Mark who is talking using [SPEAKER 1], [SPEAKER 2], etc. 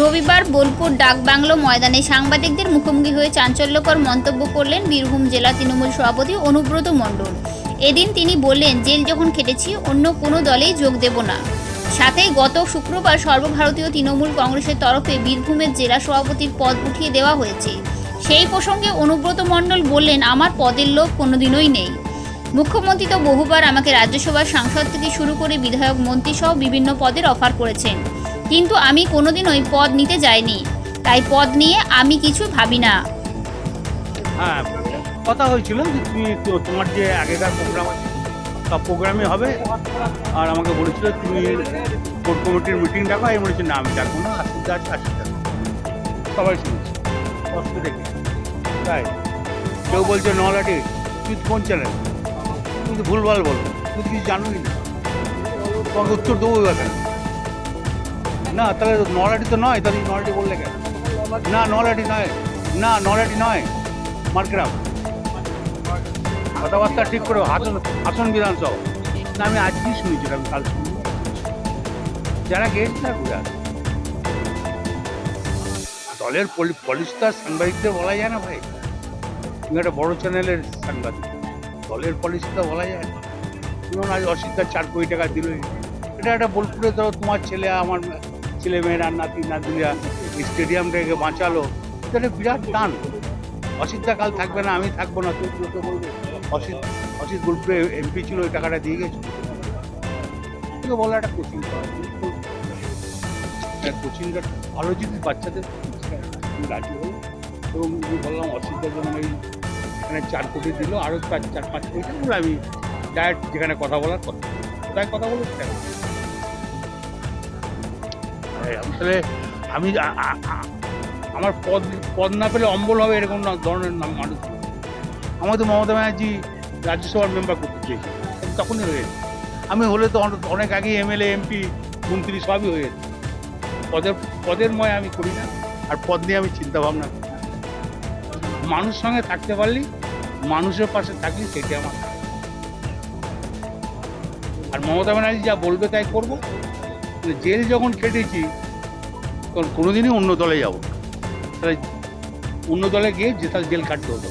[SPEAKER 1] রবিবার বোলপুর ডাকবাংলো ময়দানে সাংবাদিকদের মুখোমুখি হয়ে চাঞ্চল্যকর মন্তব্য করলেন বীরভূম জেলা তৃণমূল সভাপতি অনুব্রত মণ্ডল। এদিন তিনি বললেন, জেল যখন খেটেছি, অন্য কোনো দলেই যোগ দেব না। সাথেই গত শুক্রবার সর্বভারতীয় তৃণমূল কংগ্রেসের তরফে বীরভূমের জেলা সভাপতির পদ উঠিয়ে দেওয়া হয়েছে। সেই প্রসঙ্গে অনুব্রত মণ্ডল বললেন, আমার পদের লোভ কোনোদিনই নেই। মুখ্যমন্ত্রী তো বহুবার আমাকে রাজ্যসভার সাংসদ থেকে শুরু করে বিধায়ক মন্ত্রী সহ বিভিন্ন পদের অফার করেছেন। কিন্তু আমি কোনোদিনই পদ নিতে যাইনি। তাই পদ নিয়ে আমি কিছু ভাবি না।
[SPEAKER 2] হ্যাঁ কথা হয়েছিল যে তুমি তোমার যে আগেকার প্রোগ্রাম সব প্রোগ্রামে হবে। আর আমাকে বলেছিল তুমি কোর্ট কমিটির মিটিং ডাকো আমি বলেছি, না, আমি ডাকবো না আসিতে আছে আসিতে সবাই শুনেছি, কষ্ট দেখে। তাই, কেউ বলছে নলাটি তুই কোন চ্যানেল তুই তো ভুলভাল বলব, তুই কিছু জানোই না। তোমাকে উত্তর দেবো কেন? না, তাহলে নলাটি তো নয়, তাহলে নলাটি বললে কেন? না, নলাটি নয়, না, নলাটি নয় মার্কেরাম কথাবার্তা ঠিক করে, হাসন হাসন বিধানসভা। না, আমি আজকেই শুনেছি, আমি কাল শুনি যারা গেছে তারা ঘুরে। দলের পলিসটা সাংবাদিকদের বলা যায় না ভাই? তুমি একটা বড় চ্যানেলের সাংবাদিক। দলের পলিসিটা বলা যায় না। যেমন আজ অসিদ্ধার চার কোটি টাকা দিল। এটা একটা বোলপুরে ধরো, তোমার ছেলে, আমার ছেলে মেয়েরা নাতি নাতিরা স্টেডিয়ামটাকে বাঁচালো। এটা বিরাট টান। অসিতটা কাল থাকবে না, আমি থাকব না, তুই লোকে বলবে। অসিত অসিত বোলপুরে এমপি ছিল ওই টাকাটা দিয়ে গেছে। তোকে বলো একটা কোচিং কোচিংটা ভালো যদি বাচ্চাদের রাজি হই এবং আমি বললাম অসিতটার জন্য এই এখানে চার কোটি দিল, আরও চার চার, পাঁচ কোটি আমি ডাইরেক্ট যেখানে কথা বলার কথা কোথায় কথা বলো সেখানে এই আসলে আমি আমার পদ পদ না পেলে অম্বল হবে এরকম ধরনের নাম মানুষ। আমার তো মমতা ব্যানার্জি রাজ্যসভার মেম্বার করতে চেয়েছি। তখনই হয়েছে আমি হলে তো অনেক- আগে এমএলএ এমপি মন্ত্রী সবই হয়ে যেত পদের পদের ময় আমি করি না, আর পদ নিয়ে আমি চিন্তা ভাবনা করি না। মানুষ সঙ্গে থাকতে পারলি, মানুষের পাশে থাকলি সেটাই আমার আর মমতা ব্যানার্জি যা বলবে তাই করব। জেল যখন খেটেছি, তখন কোনোদিনই অন্য দলে যাব। তাহলে অন্য দলে গিয়ে যে তার জেল কাটতে হতো